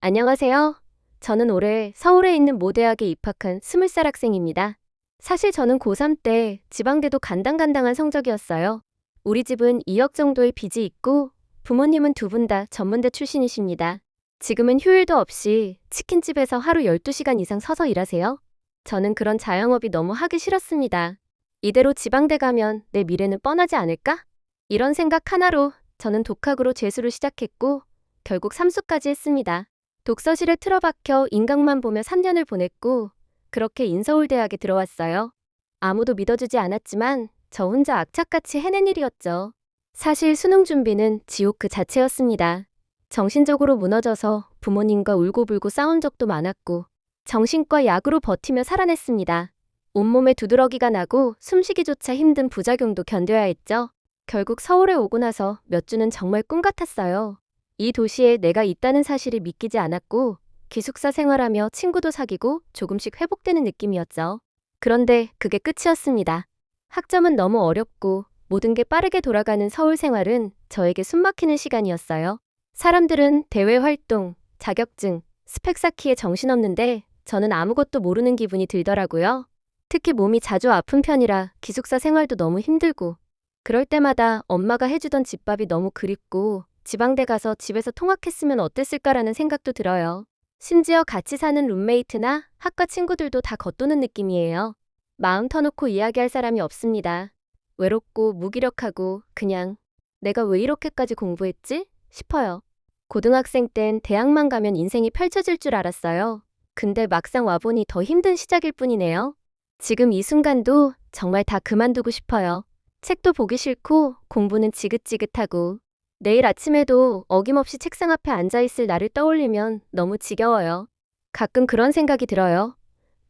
안녕하세요. 저는 올해 서울에 있는 모대학에 입학한 20살 학생입니다. 사실 저는 고3 때 지방대도 간당간당한 성적이었어요. 우리 집은 2억 정도의 빚이 있고 부모님은 두 분 다 전문대 출신이십니다. 지금은 휴일도 없이 치킨집에서 하루 12시간 이상 서서 일하세요. 저는 그런 자영업이 너무 하기 싫었습니다. 이대로 지방대 가면 내 미래는 뻔하지 않을까? 이런 생각 하나로 저는 독학으로 재수를 시작했고 결국 삼수까지 했습니다. 독서실에 틀어박혀 인강만 보며 3년을 보냈고 그렇게 인서울대학에 들어왔어요. 아무도 믿어주지 않았지만 저 혼자 악착같이 해낸 일이었죠. 사실 수능 준비는 지옥 그 자체였습니다. 정신적으로 무너져서 부모님과 울고불고 싸운 적도 많았고 정신과 약으로 버티며 살아냈습니다. 온몸에 두드러기가 나고 숨쉬기조차 힘든 부작용도 견뎌야 했죠. 결국 서울에 오고 나서 몇 주는 정말 꿈 같았어요. 이 도시에 내가 있다는 사실을 믿기지 않았고 기숙사 생활하며 친구도 사귀고 조금씩 회복되는 느낌이었죠. 그런데 그게 끝이었습니다. 학점은 너무 어렵고 모든 게 빠르게 돌아가는 서울 생활은 저에게 숨막히는 시간이었어요. 사람들은 대외 활동, 자격증, 스펙 쌓기에 정신없는데 저는 아무것도 모르는 기분이 들더라고요. 특히 몸이 자주 아픈 편이라 기숙사 생활도 너무 힘들고 그럴 때마다 엄마가 해주던 집밥이 너무 그립고 지방대 가서 집에서 통학했으면 어땠을까라는 생각도 들어요. 심지어 같이 사는 룸메이트나 학과 친구들도 다 겉도는 느낌이에요. 마음 터놓고 이야기할 사람이 없습니다. 외롭고 무기력하고 그냥 내가 왜 이렇게까지 공부했지? 싶어요. 고등학생 땐 대학만 가면 인생이 펼쳐질 줄 알았어요. 근데 막상 와보니 더 힘든 시작일 뿐이네요. 지금 이 순간도 정말 다 그만두고 싶어요. 책도 보기 싫고 공부는 지긋지긋하고 내일 아침에도 어김없이 책상 앞에 앉아있을 나를 떠올리면 너무 지겨워요. 가끔 그런 생각이 들어요.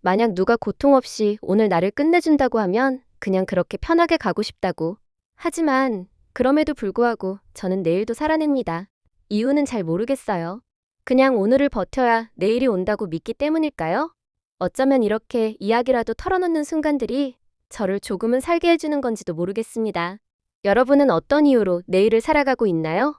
만약 누가 고통 없이 오늘 나를 끝내준다고 하면 그냥 그렇게 편하게 가고 싶다고. 하지만 그럼에도 불구하고 저는 내일도 살아냅니다. 이유는 잘 모르겠어요. 그냥 오늘을 버텨야 내일이 온다고 믿기 때문일까요? 어쩌면 이렇게 이야기라도 털어놓는 순간들이 저를 조금은 살게 해주는 건지도 모르겠습니다. 여러분은 어떤 이유로 내일을 살아가고 있나요?